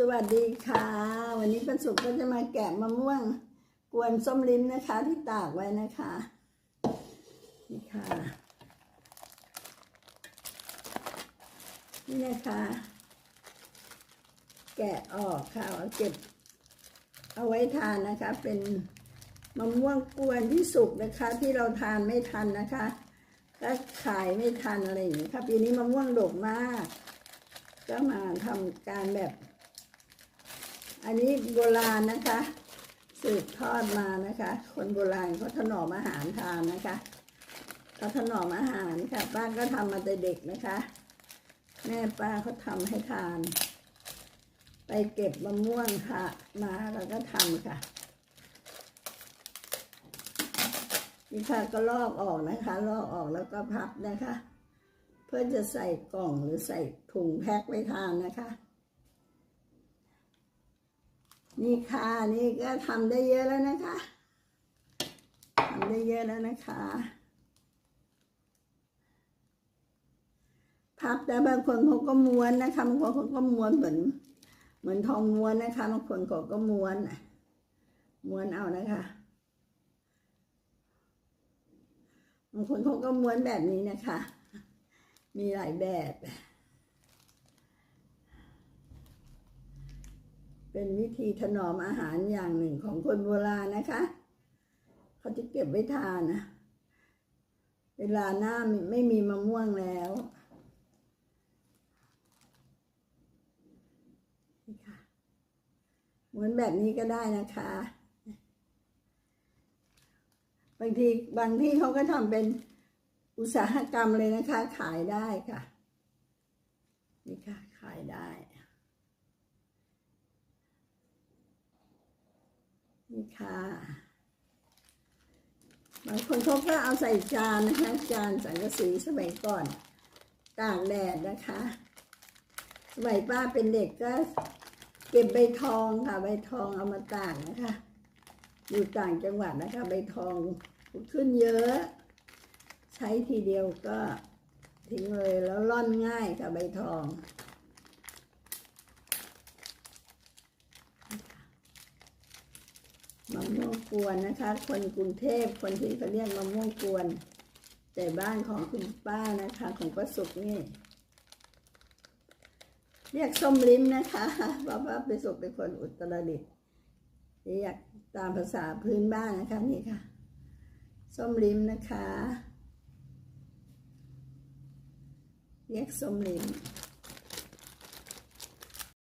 สวัสดีค่ะ วันนี้ป็นสุขก็จะมาแกะมะม่วง กวนส้มลิ้มนะคะ ที่ตากไว้นะคะนี่ค่ะ นี่นะคะ แกะออกค่ะเอาเก็บ เอาไว้ทานนะคะ เป็นมะม่วงกวนที่สุกนะคะ ที่เราทานไม่ทันนะคะก็ขายไม่ทันอะไรอย่างนี้ค่ะปีนี้มะม่วงดกมาก ก็มาทำการแบบ อันนี้โบราณนะคะ สืบทอดมานะคะ คนโบราณเขาถนอมอาหารทานนะคะเขาถนอมอาหารค่ะป้าก็ทำมาแต่เด็กนะคะ แม่ป้าเขาทำให้ทาน ไปเก็บมะม่วงค่ะ มาแล้วก็ทำค่ะนี่ค่ะก็ลอกออกนะคะ ลอกออกแล้วก็พับนะคะ เพื่อจะใส่กล่องหรือใส่ถุงแพ็คไว้ทานนะคะ นี่ค่ะ นี่ก็ทำได้เยอะแล้วนะคะทำได้เยอะแล้วนะคะ พับแต่บางคนเขาก็ม้วนนะคะบางคนเขาก็ม้วนเหมือน เหมือนทองม้วนนะคะบางคนเขาก็ม้วนน่ะม้วนเอานะคะบางคนเขาก็ม้วนแบบนี้นะคะ มีหลายแบบ เป็นวิธีถนอมอาหารอย่างหนึ่งของคนโบราณนะคะ เขาจะเก็บไว้ทานนะเวลาหน้าไม่มีมะม่วงแล้วนี่ค่ะม้วนแบบนี้ก็ได้นะคะ บางทีบางที่เขาก็ทำเป็นอุตสาหกรรมเลยนะคะ ขายได้ค่ะ นี่ค่ะ ขายได้ นี่ค่ะบางคนเขาก็เอาใส่จานนะคะ จานสังกะสีสมัยก่อนตากแดดนะคะ สมัยป้าเป็นเด็กก็ เก็บใบทองค่ะ ใบทองเอามาตากนะคะ อยู่ต่างจังหวัดนะคะ ใบทองขึ้นเยอะ ใช้ทีเดียวก็ทิ้งเลยแล้วร่อนง่ายค่ะใบทอง มะม่วงกวนนะคะ คนกรุงเทพคนที่เขาเรียกมะม่วงกวน แต่บ้านของคุณป้านะคะ ของป้าสุกนี่ เรียกส้มลิ้มนะคะเพราะว่าไปสุกเป็นคนอุตรดิตถ์เรียกตามภาษาพื้นบ้านนะคะนี่ค่ะ ส้มลิ้มนะคะ เรียกส้มลิ้ม